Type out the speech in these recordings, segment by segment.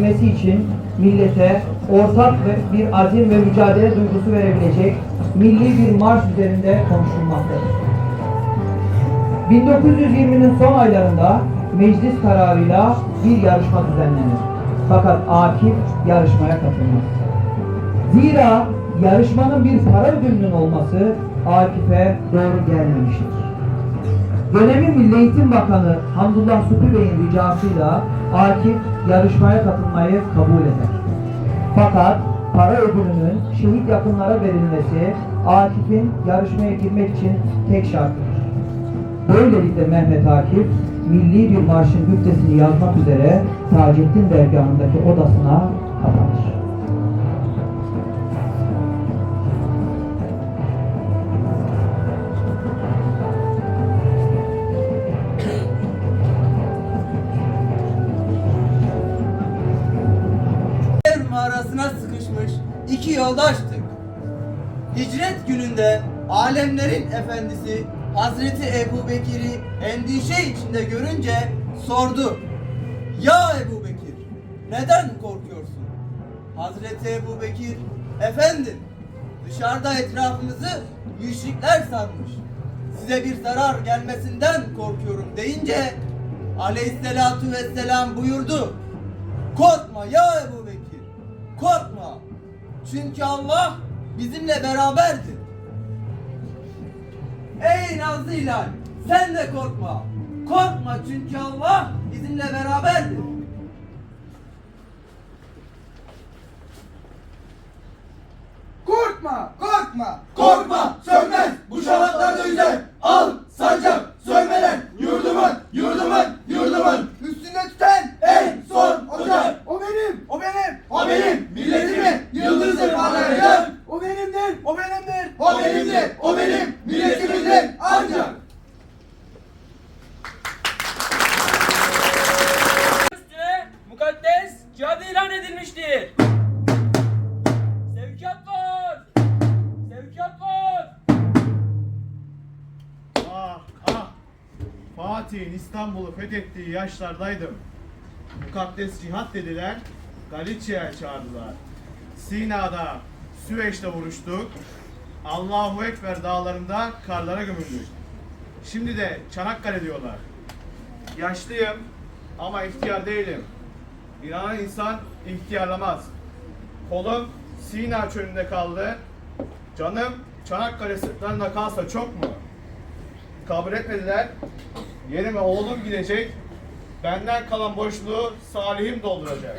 gerçekleştirilmesi için millete ortak ve bir azim ve mücadele duygusu verebilecek milli bir marş üzerinde konuşulmaktadır. 1920'nin son aylarında meclis kararıyla bir yarışma düzenlenir. Fakat Akif yarışmaya katılmaz. Zira yarışmanın bir para ödülünün olması Akif'e doğru gelmemiştir. Dönemin Milli Eğitim Bakanı Hamdullah Süpü Bey'in ricasıyla Akif yarışmaya katılmayı kabul eder. Fakat para ödülünün şehit yakınlara verilmesi Akif'in yarışmaya girmek için tek şartıdır. Böylelikle Mehmet Akif milli bir marşın güftesini yazmak üzere Taceddin dergahındaki odasına kapanır. Endişe içinde görünce sordu. Ya Ebu Bekir neden korkuyorsun? Hazreti Ebu Bekir efendim dışarıda etrafımızı müşrikler sarmış. Size bir zarar gelmesinden korkuyorum deyince aleyhissalatu vesselam buyurdu. Korkma ya Ebu Bekir. Korkma. Çünkü Allah bizimle beraberdir. Ey Nazlı Hilal sen de korkma. Korkma çünkü Allah bizimle beraberdir. Korkma, korkma, korkma, sönmez bu şafaklarda yüzer. Al, sancak, sönmeden, yurdumun, yurdumun, yurdumun. Üstünde tüten, en son ocak. O benim, o benim, o benim, milletimin yıldızı parlayan. O benimdir, o benimdir, o benimdir, o benim, milletimizdir ancak. İstanbul'u fethettiği yaşlardaydım. Mukaddes cihat dediler, Galicia'ya çağırdılar. Sina'da, Süveyş'te vuruştuk. Allahu Ekber dağlarında karlara gömüldük. Şimdi de Çanakkale diyorlar. Yaşlıyım ama ihtiyar değilim. İnanan insan ihtiyarlamaz. Kolum Sina çölünde kaldı. Canım Çanakkale sırtlarında kalsa çok mu? kabul etmediler. Yerime oğlum gidecek. Benden kalan boşluğu Salih'im dolduracak.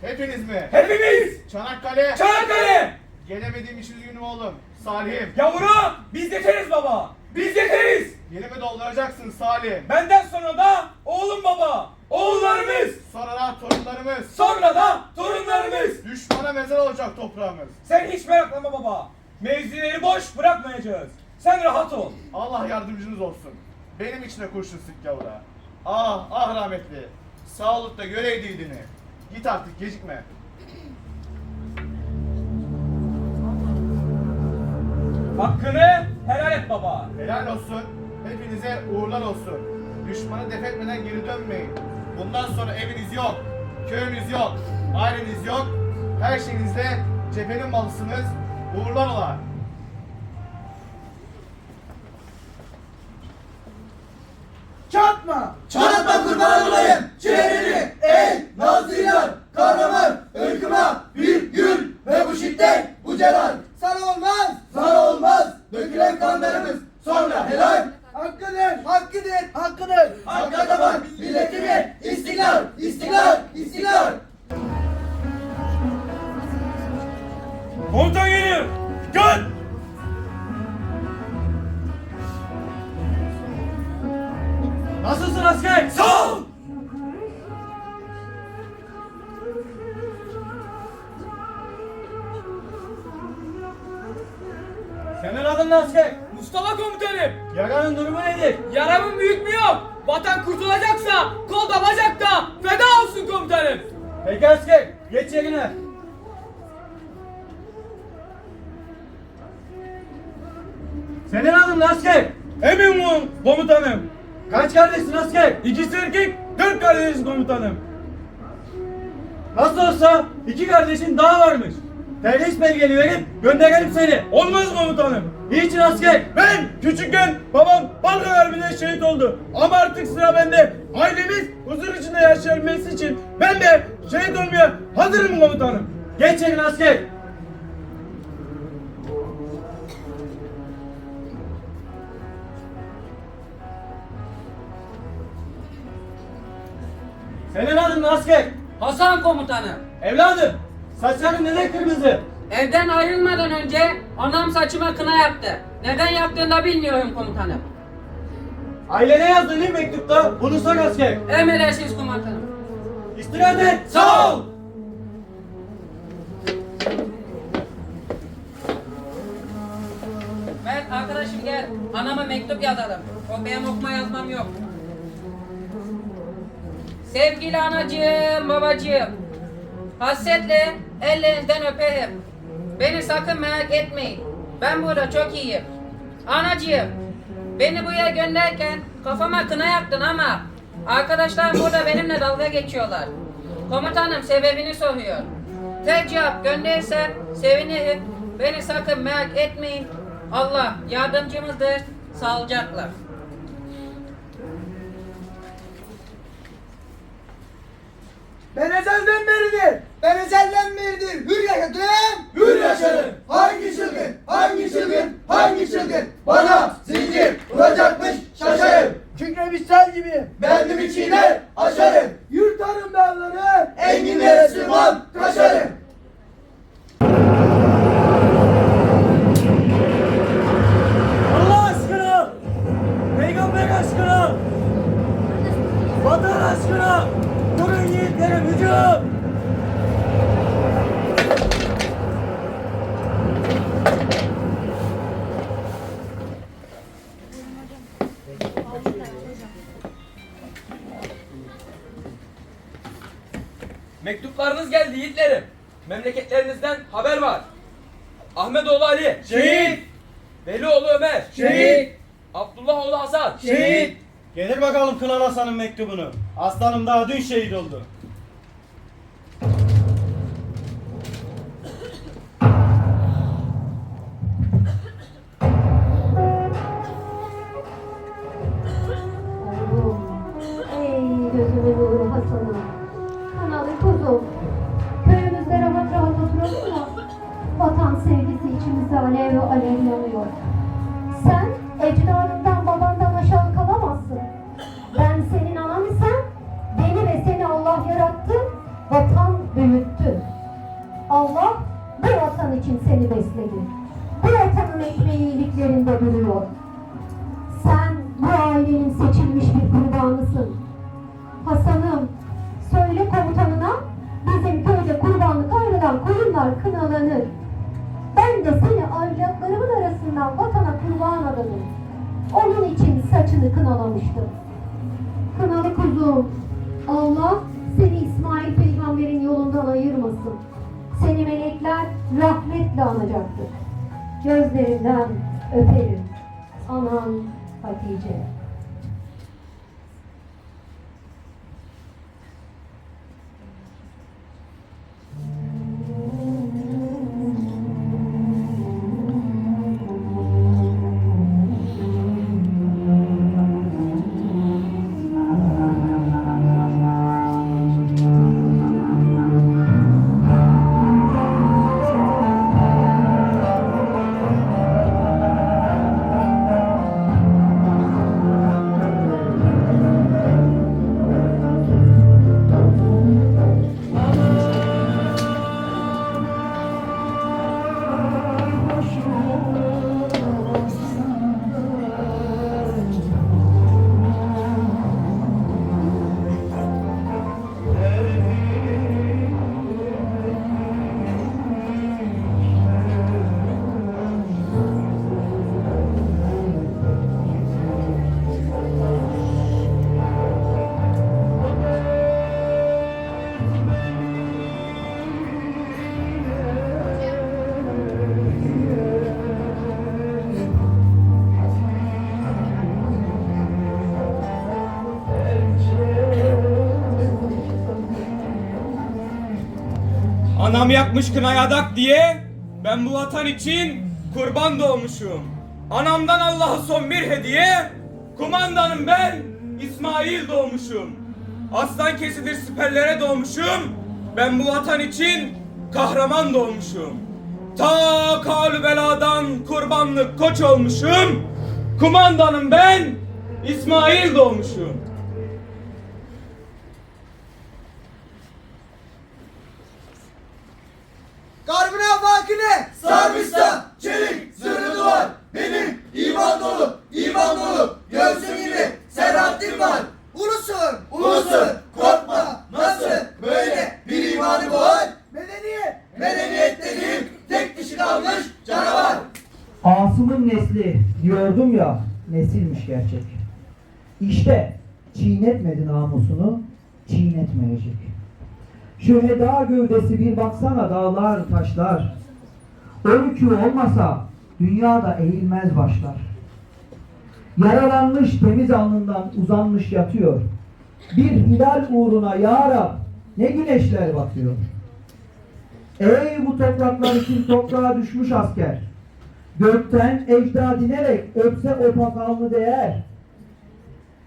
Hepiniz mi? Hepimiz! Çanakkale. Çanakkale! Gelemediğim için üzgünüm oğlum. Salih'im. Yavrum biz yeteriz baba! Biz yeteriz! Yerimi dolduracaksın Salih. Benden sonra da oğlum baba! Oğullarımız! Sonra da torunlarımız. Sonra da torunlarımız! Düşmana mezar olacak toprağımız. Sen hiç meraklanma baba! Mevzileri boş bırakmayacağız. Sen rahat ol. Allah yardımcınız olsun. Benim içine kurşun sık yavra. Ah ah rahmetli. Sağlıkta göreydiydini. Git artık gecikme. Hakkını helal et baba. Helal olsun. Hepinize uğurlar olsun. Düşmanı def etmeden geri dönmeyin. Bundan sonra eviniz yok. Köyünüz yok. Aileniz yok. Her şeyinizde cephenin malısınız. Uğurlar ola. ち Nasılsın asker? Sağ ol! Senin adın ne asker? Mustafa komutanım. Yaranın durumu nedir? Yaramın büyük mü yok? Vatan kurtulacaksa kolda bacakta feda olsun komutanım. Peki asker geç yerine. Senin adın ne asker? Emin komutanım. Kaç kardeşsin asker? İkisi erkek, dört kardeşiz komutanım. Nasıl olsa iki kardeşin daha varmış. Terhis belgeni verip gönderelim seni. Olmaz komutanım. Niçin asker? Ben küçükken babam Balkan Harbi'nde şehit oldu. Ama artık sıra bende. Ailemiz huzur içinde yaşayabilmesi için ben de şehit olmaya hazırım komutanım. Geç elin asker. Senin adın ne asker? Hasan komutanım. Evladım, saçların neden kırmızı? Evden ayrılmadan önce anam saçıma kına yaptı. Neden yaptığını da bilmiyorum komutanım. Ailene yazdığın ilk mektupta bunu sor asker. Emredersiniz komutanım. İstirahat et. Sağ ol. Ben arkadaşım gel. Anama mektup yazalım. O benim okuma yazmam yok. Sevgili anacığım, babacığım. Hasretle ellerinizden öperim. Beni sakın merak etmeyin. Ben burada çok iyiyim. Anacığım, beni buraya gönderken kafama kına yaktın ama arkadaşlarım burada benimle dalga geçiyorlar. Komutanım sebebini soruyor. Tek cevap gönderirsen sevinirim. Beni sakın merak etmeyin. Allah yardımcımızdır. Sağlıcakla. Ben ezelden beridir. Ben ezelden beridir. Hür yiğitlerim. Memleketlerinizden haber var. Ahmetoğlu Ali. Şehit. Velioğlu Ömer. Şehit. Abdullahoğlu Hasan. Şehit. Gelir bakalım Kınar Hasan'ın mektubunu. Aslanım daha dün şehit oldu. İçimizde alev alev yanıyor. Sen ecdadından babandan aşağı kalamazsın. Ben senin anan isem, beni ve seni Allah yarattı, vatan büyüttü. Allah bu vatan için seni besledi. Bu vatanın ekmeği iyiliklerinde duruyor. Sen bu ailenin seçilmiş bir kurbanısın. Arasından vatana kurban adadım. Onun için saçını kınalamıştım. Kınalı kuzum, Allah seni İsmail peygamberin yolundan ayırmasın. Seni melekler rahmetle anacaktır. Gözlerinden öperim. Anan Hatice. Anam yakmış kına yadak diye ben bu vatan için kurban doğmuşum. Anamdan Allah'a son bir hediye, kumandanım ben İsmail doğmuşum. Aslan kesilir siperlere doğmuşum. Ben bu vatan için kahraman doğmuşum. Ta kalü beladan kurbanlık koç olmuşum. Kumandanım ben İsmail doğmuşum. Garbına fakine sarmışsa çelik zırhlı duvar. Benim iman dolu iman dolu. Göğsüm gibi serhattin var. Ulusun ulusun korkma. Nasıl? Böyle bir imanı boğar. Medeniyet. Medeniyet dediğim tek dişi kalmış canavar. Asım'ın nesli diyordum ya nesilmiş gerçek. İşte çiğnetmedi namusunu çiğnetmeyecek. Şüheda gövdesi bir baksana dağlar taşlar. O yükü olmasa dünyada eğilmez başlar. Yaralanmış temiz alnından uzanmış yatıyor. Bir hilal uğruna ya Rab ne güneşler batıyor. Ey bu topraklar için toprağa düşmüş asker. Gökten ecda dinerek öpse o pakalını değer.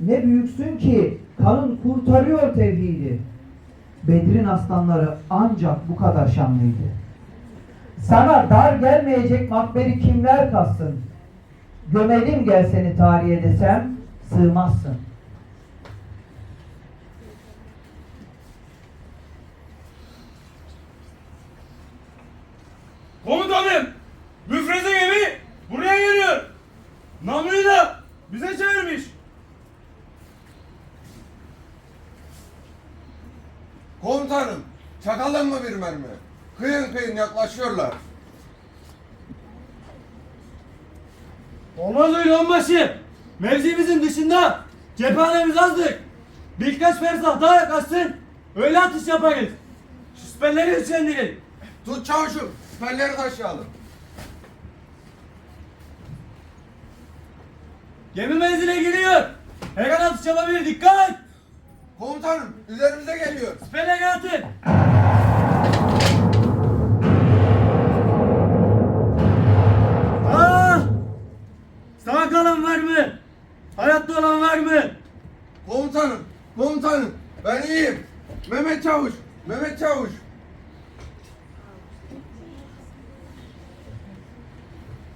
Ne büyüksün ki kanın kurtarıyor tevhidi. Bedir'in aslanları ancak bu kadar şanlıydı. Sana dar gelmeyecek makberi kimler kalsın? Gömelim gel seni tarihe desem sığmazsın. Komutanım! Müfreze gemi buraya geliyor. Namluyu da bize çevirmiş. Komutanım çakalın mı bir mermi kıyın kıyın yaklaşıyorlar Olmaz öyle onbaşı. Mevzimizin dışında cephanemiz azdır. Birkaç fersah daha yaklaşsın. Öyle atış yaparız. Şu siperleri güçlendirin. Tut çavuşum siperleri taşıyalım Gemi menzile giriyor. Her an atış yapabilir. Dikkat! Komutanım üzerimize geliyor Siperleri atın. Hayatta olan var mı? Komutanım, komutanım ben iyiyim. Mehmet Çavuş, Mehmet Çavuş.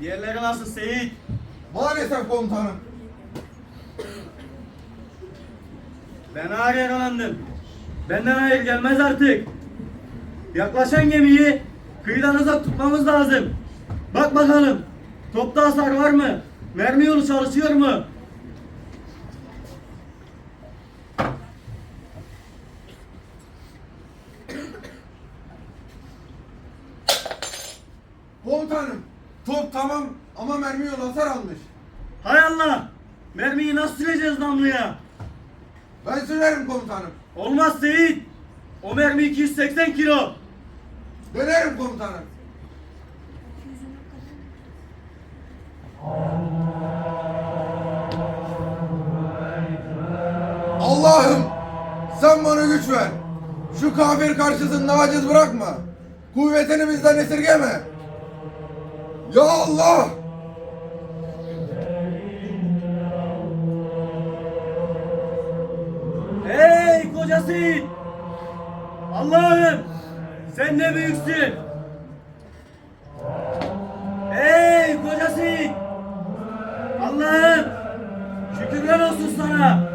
Diğerleri nasıl Seyit? Maalesef komutanım. Ben ağır yaralandım. Benden hayır gelmez artık. Yaklaşan gemiyi kıyıdan uzak tutmamız lazım. Bak bakalım. Topta hasar var mı? Mermi yolu çalışıyor mu? Komutanım, top tamam ama mermi yol hasar almış. Hay Allah! Mermiyi nasıl süreceğiz namluya? Ben sürerim komutanım. Olmaz Seyit. O mermi 280 kilo. Dönerim komutanım. Allah'ım sen bana güç ver. Şu kafir karşısında aciz bırakma. Kuvvetini bizden esirgeme. Ya Allah! Ey koca Seyit! Allah'ım sen ne büyüksün. Ey koca Seyit! Allah'ım şükürler olsun sana.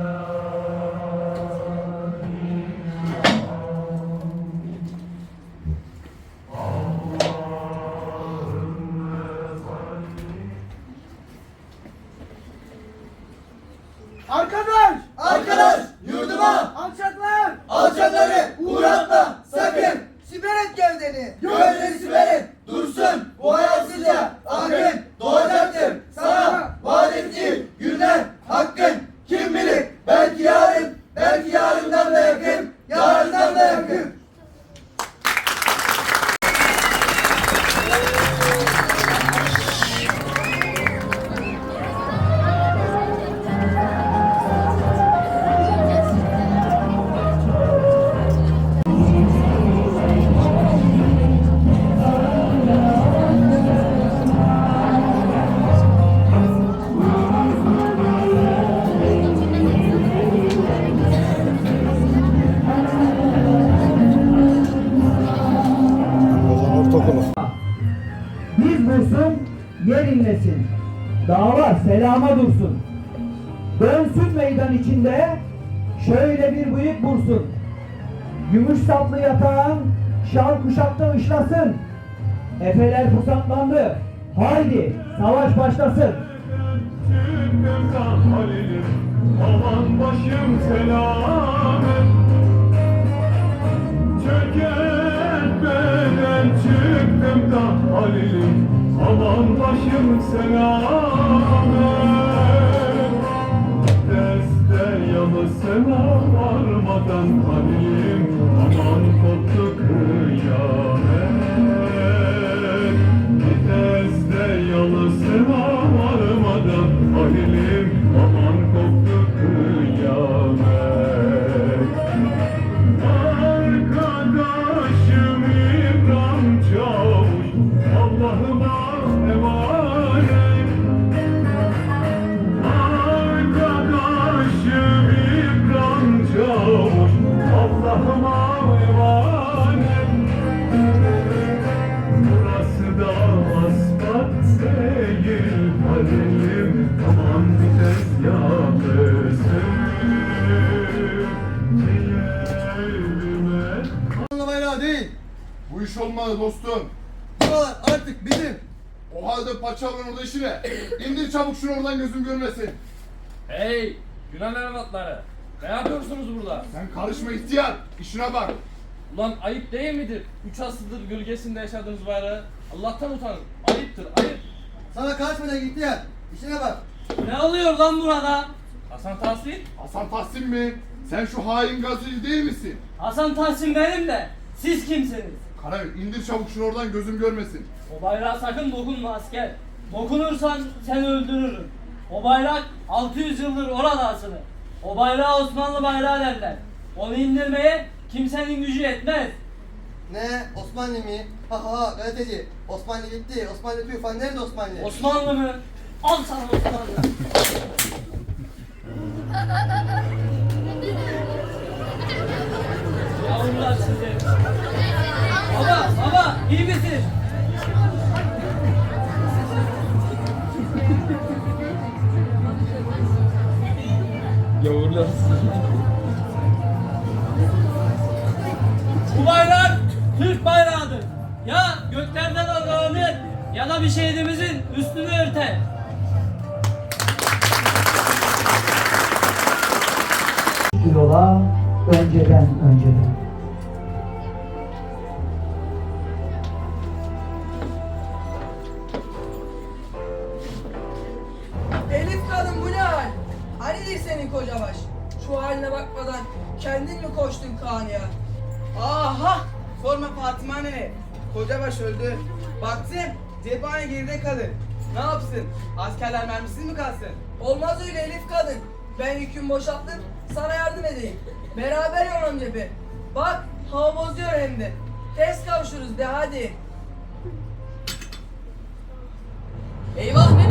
oldunuz. Biz bulsun, yer inlesin. Dava selama dursun. Dönsün meydan içinde, şöyle bir bıyık vursun. Gümüş saplı yatağın, şal kuşakta ışlasın. Efeler pusatlandı. Haydi, savaş başlasın. Aman başım selamet Çöker Çökertmeden çıktım da Halil'im. Aman başım selamet Deste yalısına varmadan Halil'im Bu iş olmadı dostum. Buralar artık bizim. O halde paçaların orada işine. İndir çabuk şunu oradan gözüm görmesin. Hey Yunan evlatları. Ne yapıyorsunuz burada? Sen karışma ihtiyar. İşine bak. Ulan ayıp değil midir? Üç asırdır gölgesinde yaşadığınız bayrağı. Allah'tan utanın. Ayıptır ayıp. Sana karışmadan gitti ya. İşine bak. Ne oluyor lan burada? Hasan Tahsin? Hasan Tahsin mi? Sen şu hain gazeteci değil misin? Hasan Tahsin benim de. Siz kimsiniz? Karayel indir çabuk şunu oradan gözüm görmesin. O bayrağa sakın dokunma asker. Dokunursan seni öldürürüm. O bayrak 600 yıldır orada asılı. O bayrağa Osmanlı bayrağı derler. Onu indirmeye kimsenin gücü yetmez. Ne? Osmanlı mı? Ha ha ha gazeteci. Osmanlı gitti. Osmanlı tüfan. Nerede Osmanlı? Osmanlı mı? Al sana Osmanlı. Yavrular sizi. Baba, baba iyi misin? Yavrular Bu bayrak Türk bayrağıdır. Ya göklerden dalgalanır ya da bir şehidimizin üstünü örter. Yola önceden önceden. Kendin mi koştun Kaan'ya? Aha! Sorma Fatıma nene. Koca baş öldü. Baktım cephane geride kalır. Ne yapsın? Askerler mermisiz mi kalsın? Olmaz öyle Elif kadın. Ben yükümü boşalttım sana yardım edeyim. Beraber yolalım cephe. Bak hava bozuyor hem de. Tez kavuşuruz de hadi. Eyvah nene!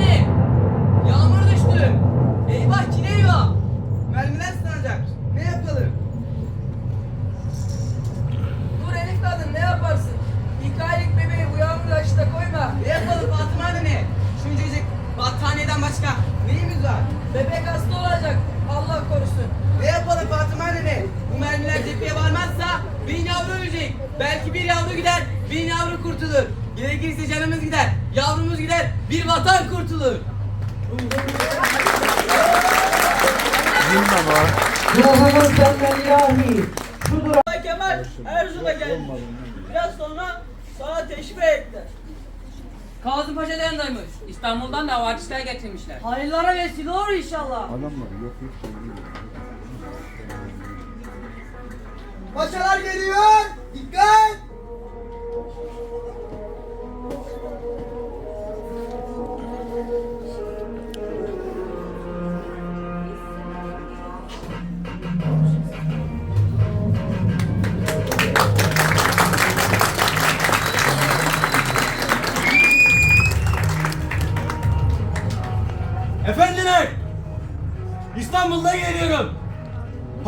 Hayırlara vesile olur inşallah. Paşalar geliyor. Dikkat.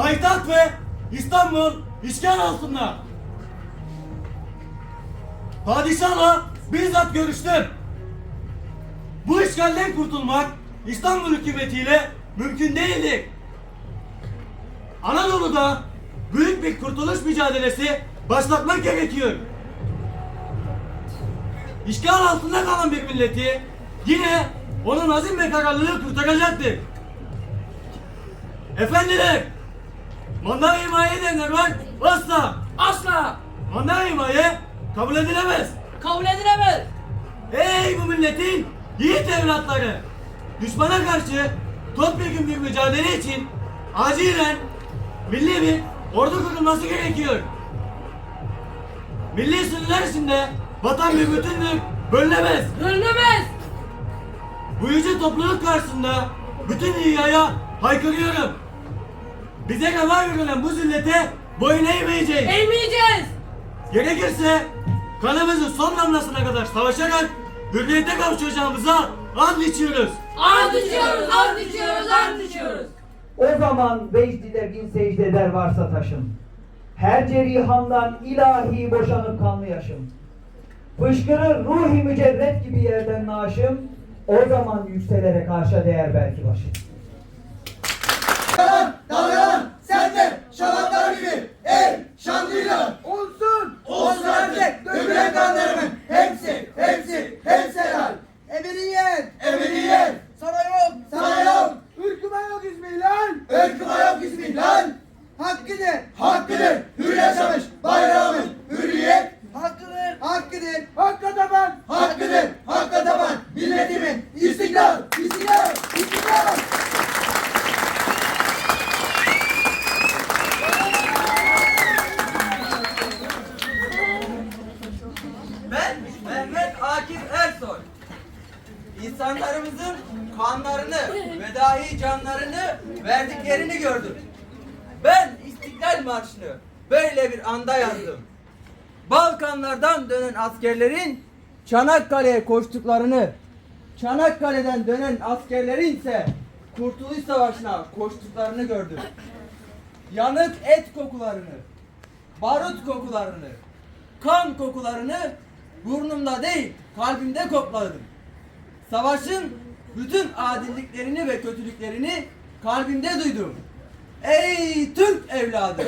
Payitaht ve İstanbul işgal altında. Padişahla bizzat görüştüm. Bu işgalden kurtulmak İstanbul hükümetiyle mümkün değildir. Anadolu'da büyük bir kurtuluş mücadelesi başlatmak gerekiyor. İşgal altında kalan bir milleti yine onun azim ve kararlılığı kurtaracaktır. Efendiler, manda himaye edenler var, asla, Asla manda himaye kabul edilemez. kabul edilemez. Ey bu milletin yiğit evlatları! Düşmana karşı topyekun bir mücadele için acilen milli bir ordu kurulması gerekiyor. Milli sınırlar içinde vatan bir bütündür, bölünemez. Bölünemez. Bu yüce topluluk karşısında bütün dünyaya haykırıyorum. Bize reva görülen bu zillete boyun eğmeyeceğiz. Eğmeyeceğiz. Gerekirse kanımızın son damlasına kadar savaşarak hürriyete kavuşacağımıza and içiyoruz. Ant içiyoruz, ant içiyoruz, ant içiyoruz. O zaman vecdide bin secde eder varsa taşım. Her cerihamdan ilahi boşanıp kanlı yaşım. Fışkırır ruhi mücerret gibi yerden naşım. O zaman yükselerek arşa değer belki başım. Dalgalan, dalgalan, sen de şafaklar gibi ey şanlıyla olsun, olsun artık dökülen kanlarımın hepsi, hepsi, hepsi helal. Ebediyen, ebediyen, sana yok, sana yok, ırkıma yok ismi lan, ırkıma yok ismi lan. Hakkıdır, hakkıdır, hür yaşamış bayrağımın hürriyet, hakkıdır, hakkıdır, hakka taban, hakkıdır, hakka taban, milletimin istiklal, istiklal, istiklal. Ben Mehmet Akif Ersoy. İnsanlarımızın kanlarını ve dahi canlarını verdiklerini gördüm. Ben İstiklal Marşı'nı böyle bir anda yazdım. Balkanlardan dönen askerlerin Çanakkale'ye koştuklarını, Çanakkale'den dönen askerlerin ise Kurtuluş Savaşı'na koştuklarını gördüm. Yanık et kokularını, barut kokularını, kan kokularını burnumda değil kalbimde kokladım. Savaşın bütün adilliklerini ve kötülüklerini kalbimde duydum. Ey Türk evladı!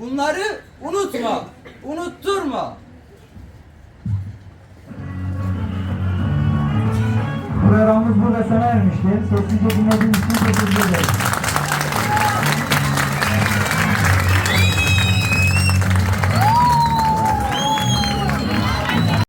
Bunları unutma, unutturma. Programımız burada sona ermiştir. Sessizce dinlediğiniz için teşekkür ederim.